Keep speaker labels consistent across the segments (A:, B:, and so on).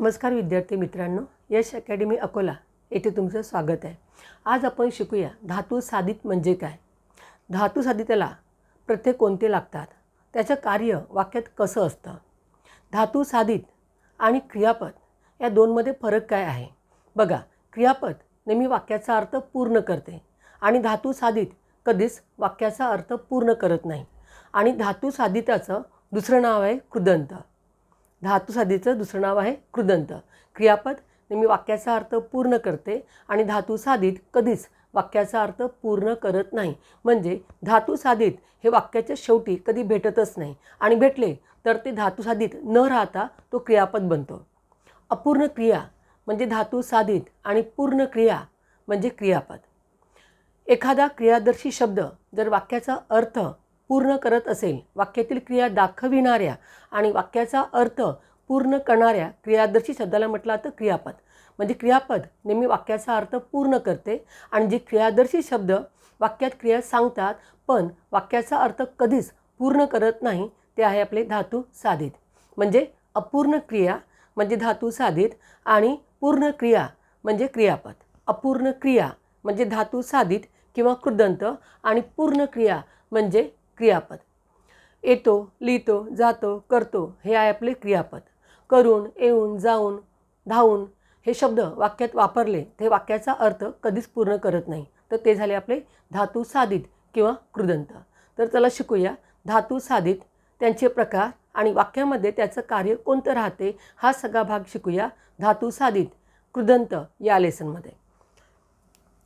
A: नमस्कार विद्यार्थी मित्रांनो यश अकॅडमी अकोला येथे तुमचं स्वागत आहे. आज आपण शिकूया धातू साधित म्हणजे काय? धातू साधिताला प्रत्येक कोणते लागतात? त्याचं कार्य वाक्यात कसं असतं? धातू साधित आणि क्रियापद या दोनमध्ये फरक काय आहे? बघा क्रियापद नेहमी वाक्याचा अर्थ पूर्ण करते आणि धातू साधित कधीच वाक्याचा अर्थ पूर्ण करत नाही. आणि धातू साधिताचं दुसरं नाव आहे कृदंत. धातुसाधीचं दुसरं नाव आहे कृदंत. क्रियापद नेहमी वाक्याचा अर्थ पूर्ण करते आणि धातू साधित कधीच वाक्याचा अर्थ पूर्ण करत नाही. म्हणजे धातू साधित हे वाक्याच्या शेवटी कधी भेटतच नाही आणि भेटले तर ते धातू साधित न राहता तो क्रियापद बनतो. अपूर्ण क्रिया म्हणजे धातू साधित आणि पूर्ण क्रिया म्हणजे क्रियापद. एखादा क्रियादर्शी शब्द जर वाक्याचा अर्थ पूर्ण करत असेल. वाक्यातील क्रिया दाखविणाऱ्या आणि वाक्याचा अर्थ पूर्ण करणाऱ्या क्रियादर्शी शब्दाला म्हटलं तर क्रियापद. म्हणजे क्रियापद नेहमी वाक्याचा अर्थ पूर्ण करते आणि जे क्रियादर्शी शब्द वाक्यात क्रिया सांगतात पण वाक्याचा अर्थ कधीच पूर्ण करत नाही ते आहे आपले धातू साधित. म्हणजे अपूर्ण क्रिया म्हणजे धातू साधित आणि पूर्ण क्रिया म्हणजे क्रियापद. अपूर्ण क्रिया म्हणजे धातू साधित किंवा कृदंत आणि पूर्ण क्रिया म्हणजे क्रियापद. येतो लिहितो जातो करतो हे आहे आपले क्रियापद. करून येऊन जाऊन धावून हे शब्द वाक्यात वापरले ते वाक्याचा अर्थ कधीच पूर्ण करत नाही. तर ते झाले आपले धातू साधित किंवा कृदंत. तर चला शिकूया. धातू साधित त्यांचे प्रकार आणि वाक्यामध्ये त्याचं कार्य कोणतं राहते हा सगळा भाग शिकूया. धातू साधित कृदंत या लेसनमध्ये.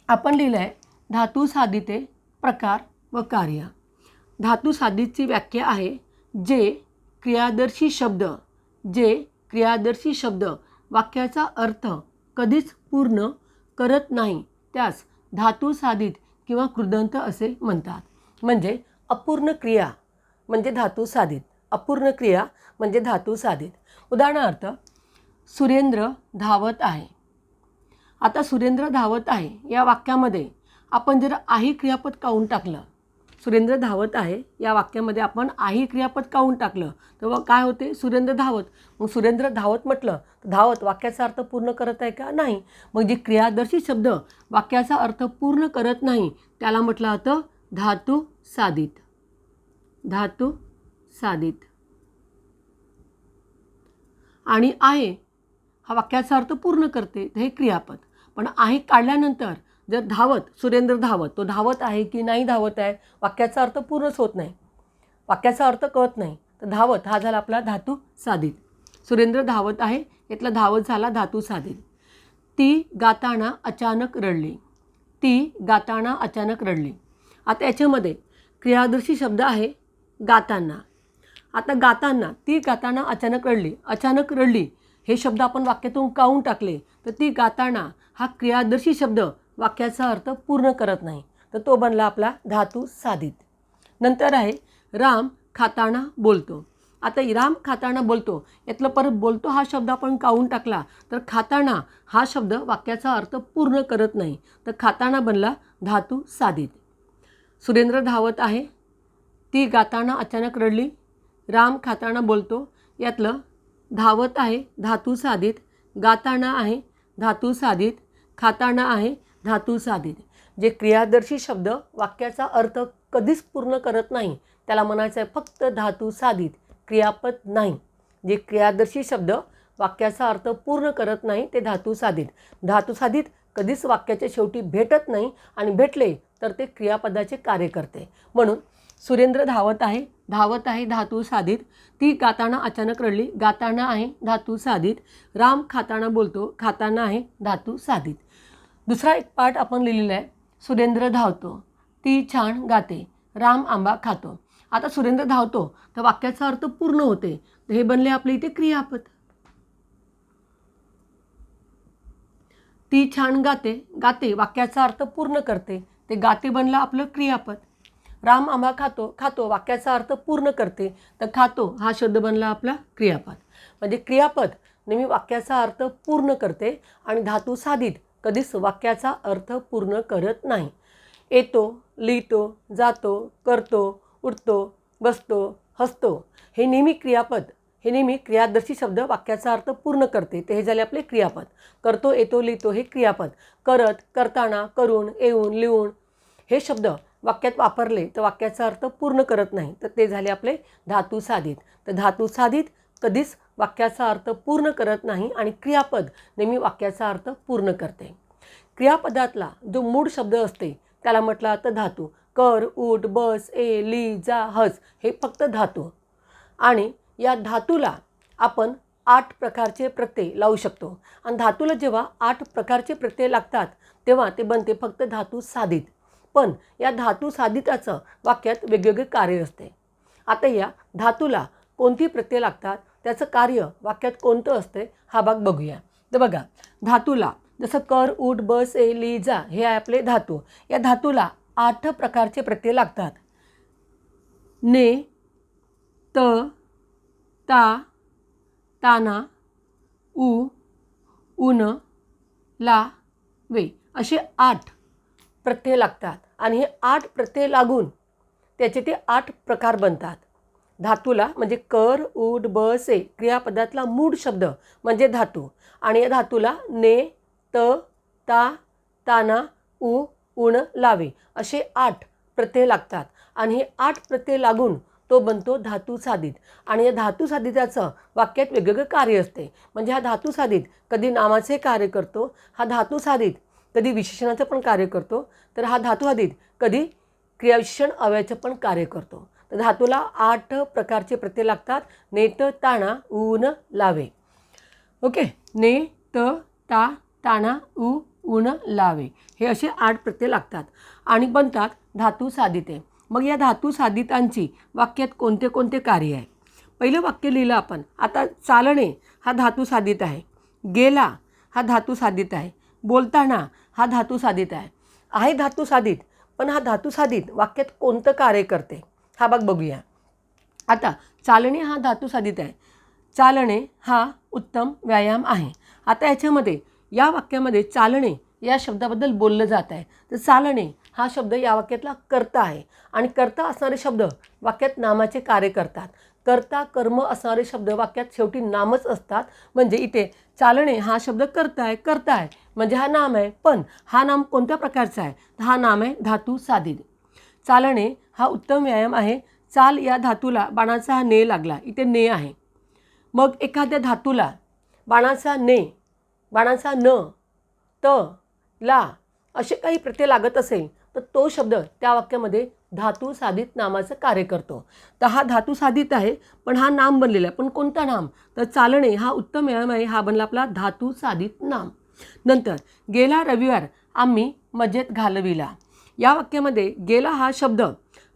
A: आपण लिहिलं आहे धातू साधिते प्रकार व कार्य. धातू साधितची व्याख्या आहे जे क्रियादर्शी शब्द जे क्रियादर्शी शब्द वाक्याचा अर्थ कधीच पूर्ण करत नाही त्यास धातू साधित किंवा कृदंत असे म्हणतात. म्हणजे अपूर्ण क्रिया म्हणजे धातू साधित अपूर्ण क्रिया म्हणजे धातू साधित उदाहरणार्थ सुरेंद्र धावत आहे. आता सुरेंद्र धावत आहे या वाक्यामध्ये आपण जर आही क्रियापद काढून टाकलं सुरेंद्र धावत आहे. या वाक्यामध्ये आपण आहे क्रियापद काऊन टाकलं? तेव्हा काय होते? सुरेंद्र धावत. मग सुरेंद्र धावत म्हटलं तर धावत वाक्याचा अर्थ पूर्ण करत आहे का? नाही. मग जे क्रियादर्शी शब्द वाक्याचा अर्थ पूर्ण करत नाही त्याला म्हटलं होतं धातू साधित. धातू साधित. आणि आहे हा वाक्याचा अर्थ पूर्ण करते हे क्रियापद. पण आहे काढल्यानंतर जर धावत सुरेंद्र धावत तो धावत आहे की नाही धावत आहे वाक्याचा अर्थ पूर्णच होत नाही. वाक्याचा अर्थ कळत नाही. तर धावत हा झाला आपला धातू साधित. सुरेंद्र धावत आहे यातला धावत झाला धातू साधित. ती गाताना अचानक रडली. ती गाताना अचानक रडली. आता याच्यामध्ये क्रियादर्शी शब्द आहे गाताना. आता गाताना ती गाताना अचानक रडली. अचानक रडली हे शब्द आपण वाक्यातून काऊन टाकले? तर ती गाताना हा क्रियादर्शी शब्द वाक्याचा अर्थ पूर्ण करत नाही तर तो बनला आपला धातू साधित. नंतर आहे राम खाताना बोलतो. आता राम खाताना बोलतो यातलं परत बोलतो हा शब्द आपण काढून टाकला? तर खाताना हा शब्द वाक्याचा अर्थ पूर्ण करत नाही तर खाताना बनला धातू साधित. सुरेंद्र धावत आहे ती गाताना अचानक रडली. राम खाताना बोलतो यातलं धावत आहे धातू साधित. गाताना आहे धातू साधित. खाताना आहे धातू साधित जे क्रियादर्शी शब्द वाक्याचा अर्थ कधीच पूर्ण करत नाही त्याला म्हणायचं आहे फक्त धातू साधित क्रियापद नाही. जे क्रियादर्शी शब्द वाक्याचा अर्थ पूर्ण करत नाही ते धातू साधित. धातू साधित कधीच वाक्याच्या शेवटी भेटत नाही आणि भेटले तर ते क्रियापदाचे कार्य करते. म्हणून सुरेंद्र धावत आहे धावत आहे धातू साधित. ती गाताना अचानक रडली. गाताना आहे धातू साधित. राम खाताना बोलतो खाताना आहे धातू साधित. दुसरा एक पाठ आपण लिहिलेला आहे सुरेंद्र धावतो. ती छान गाते. राम आंबा खातो. आता सुरेंद्र धावतो तर वाक्याचा अर्थ पूर्ण होते. तर हे बनले आपले इथे क्रियापद. ती छान गाते गाते वाक्याचा अर्थ पूर्ण करते. ते गाते बनलं आपलं क्रियापद. राम आंबा खातो खातो वाक्याचा अर्थ पूर्ण करते. तर खातो हा शब्द बनला आपला क्रियापद. म्हणजे क्रियापद नेहमी वाक्याचा अर्थ पूर्ण करते आणि धातू साधित कधीच वाक्याचा अर्थ पूर्ण करत नाही. येतो लिहितो जातो करतो उठतो बसतो हसतो. हे नेहमी क्रियापद हे नेहमी क्रियादर्शी शब्द वाक्याचा अर्थ पूर्ण करते. ते हे झाले आपले क्रियापद. करतो येतो लिहितो हे क्रियापद. करत करताना करून येऊन लिहून हे शब्द वाक्यात वापरले तर वाक्याचा अर्थ पूर्ण करत नाही. तर ते झाले आपले धातू साधित. तर धातू साधित कधीच वाक्याचा अर्थ पूर्ण करत नाही आणि क्रियापद नेहमी वाक्याचा अर्थ पूर्ण करते. क्रियापदातला जो मूळ शब्द असते त्याला म्हटलं तर धातू. कर उठ बस ए ली जा हस हे फक्त धातू. आणि या धातूला आपण आठ प्रकारचे प्रत्यय लावू शकतो. आणि धातूला जेव्हा आठ प्रकारचे प्रत्यय लागतात तेव्हा ते बनते फक्त धातू साधित. पण या धातू साधिताचं वाक्यात वेगवेगळे कार्य असते. आता या धातूला कोणती प्रत्यय लागतात? त्याचं कार्य वाक्यात कोणतं असते हा भाग बघूया. तर बघा धातूला जसं कर उठ बस ए ली जा हे आहे आपले धातू. या धातूला आठ प्रकारचे प्रत्यय लागतात. ने त ता ताना उ उन ला वे असे आठ प्रत्यय लागतात. आणि हे आठ प्रत्यय लागून त्याचे ते आठ प्रकार बनतात. धातूला म्हणजे कर उड बस ए क्रियापदातला मूड शब्द म्हणजे धातू. आणि या धातूला ने त ता ताना उ उण लावे असे आठ प्रत्यय लागतात. आणि हे आठ प्रत्यय लागून तो बनतो धातू साधित. आणि या धातू साधिताचं वाक्यात वेगवेगळं कार्य असते. म्हणजे हा धातू साधित कधी नामाचे कार्य करतो हा धातू साधित कधी विशेषणाचं पण कार्य करतो तर हा धातू साधित कधी क्रियाविशेषण अव्याचं पण कार्य करतो. तर धातूला आठ प्रकारचे प्रत्यय लागतात. नेत ताणा ऊन लावे. ओके? ने त ता ताणा उ ऊन लावे. हे असे आठ प्रत्यय लागतात आणि बनतात धातू साधिते. मग या धातू साधितांची वाक्यात कोणते कोणते कार्य आहे? पहिलं वाक्य लिहिलं आपण. आता चालणे हा धातू साधित आहे. गेला हा धातू साधित आहे. बोलताना हा धातू साधित आहे. आहे धातू साधित पण हा धातू साधित वाक्यात कोणतं कार्य करते? हा भाग बघूया. आता चालणे हा धातू साधित आहे. चालणे हा उत्तम व्यायाम आहे. आता याच्यामध्ये या वाक्यामध्ये चालणे या शब्दाबद्दल बोललं जात आहे. तर चालणे हा शब्द या वाक्यातला कर्ता आहे. आणि कर्ता असणारे शब्द वाक्यात नामाचे कार्य करतात. कर्ता कर्म असणारे शब्द वाक्यात शेवटी नामच असतात. म्हणजे इथे चालणे हा शब्द करता आहे करता आहे. म्हणजे हा नाम आहे. पण हा नाम कोणत्या प्रकारचा आहे? हा नाम आहे धातू साधित चालणे हा उत्तम व्यायाम आहे. चाल या धातूला बाणाचा हा ने लागला. इथे ने आहे. मग एखाद्या धातूला बाणाचा ने बाणाचा न त ला असे काही प्रत्यय लागत असेल तर तो शब्द त्या वाक्यामध्ये धातू साधित नामाचं कार्य करतो. तर हा धातू साधित आहे पण हा नाम बनलेला आहे. पण कोणता नाम? तर चालणे हा उत्तम व्यायाम आहे. हा बनला आपला धातू साधित नाम. नंतर गेला रविवार आम्ही मजेत घालविला. या वाक्यामध्ये गेला हा शब्द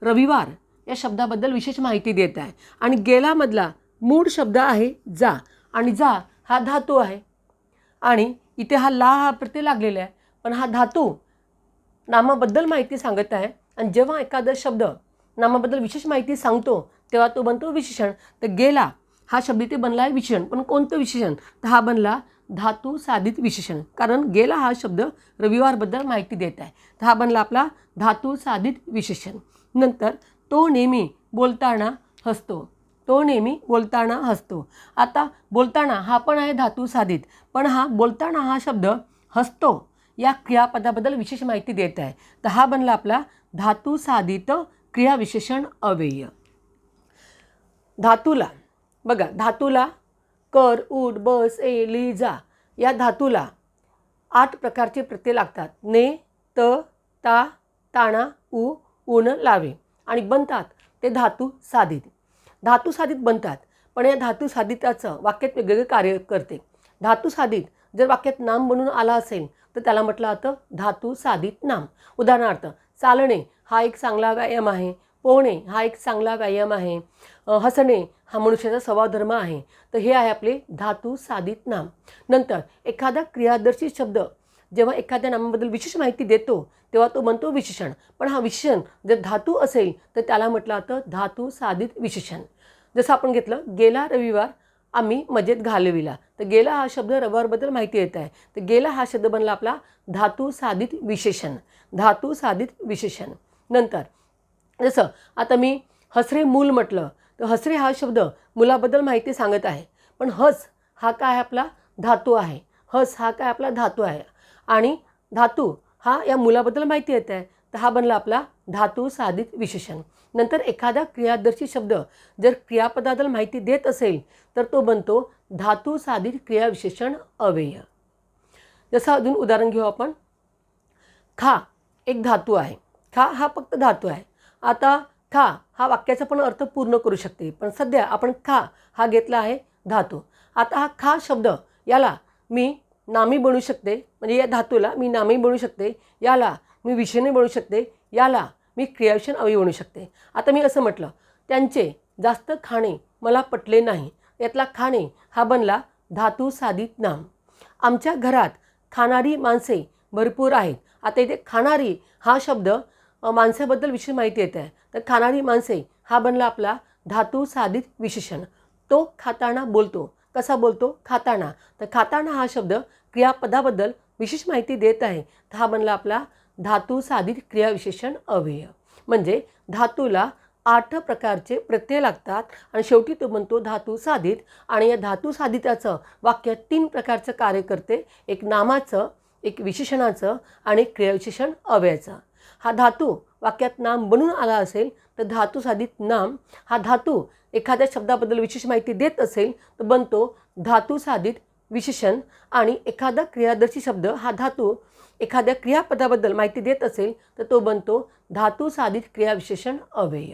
A: रविवार या शब्दाबद्दल विशेष माहिती देत आहे. आणि गेलामधला मूळ शब्द आहे जा. आणि जा हा धातू आहे. आणि इथे हा ला हा प्रत्यय लागलेला आहे. पण हा धातू नामाबद्दल माहिती सांगत आहे. आणि जेव्हा एखादा शब्द नामाबद्दल विशेष माहिती सांगतो तेव्हा तो बनतो विशेषण. तर गेला हा शब्द इथे बनला आहे विशेषण. पण कोणतं विशेषण? तर हा बनला धातू साधित विशेषण. कारण गेला हा शब्द रविवारबद्दल माहिती देत आहे. तर हा बनला आपला धातू साधित विशेषण. नंतर तो नेहमी बोलताना हसतो. तो नेहमी बोलताना हसतो. आता बोलताना हा पण आहे धातू साधित पण हा बोलताना हा शब्द हसतो या क्रियापदाबद्दल विशेष माहिती देत आहे. तर हा बनला आपला धातू साधित क्रियाविशेषण अव्यय. धातूला बघा धातूला कर उठ बस ए ली जा या धातूला आठ प्रकारचे प्रत्यय लागतात. ने त ता ताणा उ ऊन लावे आणि बनतात ते धातू साधित. धातू साधित बनतात पण या धातू साधिताचं वाक्यात वेगवेगळे कार्य करते. धातू साधित जर वाक्यात नाम बनून आला असेल तर त्याला म्हटलं जातं धातू साधित नाम. उदाहरणार्थ चालणे हा एक चांगला व्यायाम आहे पोहणे हा एक चांगला व्यायाम आहे हसणे हा मनुष्याचा स्वभावधर्म आहे तर हे आहे आपले धातू साधित नाम. नंतर एखादा क्रियादर्शी शब्द जेव्हा एखाद्या नामाबद्दल विशेष माहिती देतो तेव्हा तो म्हणतो विशेषण. पण हा विशेषण जर धातू असेल तर त्याला म्हटलं जातं धातू साधित विशेषण. जसं आपण घेतलं गेला रविवार आम्ही मजेत घालविला. तर गेला हा शब्द रविवारबद्दल माहिती येत आहे. तर गेला हा शब्द बनला आपला धातू साधित विशेषण. धातू साधित विशेषण. नंतर जसं आता मी हसरे मूल म्हटलं तर हसरे हा शब्द मुलाबद्दल माहिती सांगत आहे. पण हस हा काय आपला धातू आहे? हस हा काय आपला धातू आहे? आणि धातू हा या मुलाबद्दल माहिती येत आहे. तर हा बनला आपला धातू साधित विशेषण. नंतर एखादा क्रियादर्शी शब्द जर क्रियापदाबद्दल माहिती देत असेल तर तो बनतो धातू साधित क्रियाविशेषण अव्यय. जसं अजून उदाहरण घेऊ आपण. खा एक धातू आहे. खा हा फक्त धातू आहे. आता खा हा वाक्याचा पण अर्थ पूर्ण करू शकते. पण सध्या आपण खा हा घेतला आहे धातू. आता हा खा शब्द याला मी नामी बनू शकते. म्हणजे या धातूला मी नामी बनू शकते. याला मी विषयने बनू शकते. याला मी क्रियाविषण अवयव बनू शकते. आता मी असं म्हटलं त्यांचे जास्त खाणे मला पटले नाही. यातला खाणे हा बनला धातू साधित नाम. आमच्या घरात खाणारी माणसे भरपूर आहेत. आता इथे खाणारी हा शब्द माणसाबद्दल विशेष माहिती येत. आहे तर खाणारी माणसे हा बनला आपला धातू साधित विशेषण. तो खाताना बोलतो. कसा बोलतो? खाताना. तर खाताना हा शब्द क्रियापदाबद्दल विशेष माहिती देत आहे. तर हा बनला आपला धातू साधित क्रियाविशेषण अव्यय. म्हणजे धातूला आठ प्रकारचे प्रत्यय लागतात आणि शेवटी तो बनतो धातू साधित आणि या धातू साधिताचं वाक्य तीन प्रकारचं कार्य करते. एक नामाचं एक विशेषणाचं आणि एक क्रियाविशेषण अव्ययाचं. हा धातू वाक्यात नाम बनून आला असेल तर धातू साधित नाम हा धातू एखाद्या शब्दाबद्दल विशेष माहिती देत असेल तर बनतो धातू साधित विशेषण. आणि एखादा क्रियादर्शी शब्द हा धातू एखाद्या क्रियापदाबद्दल माहिती देत असेल तर तो बनतो धातू साधित क्रियाविशेषण अव्यय.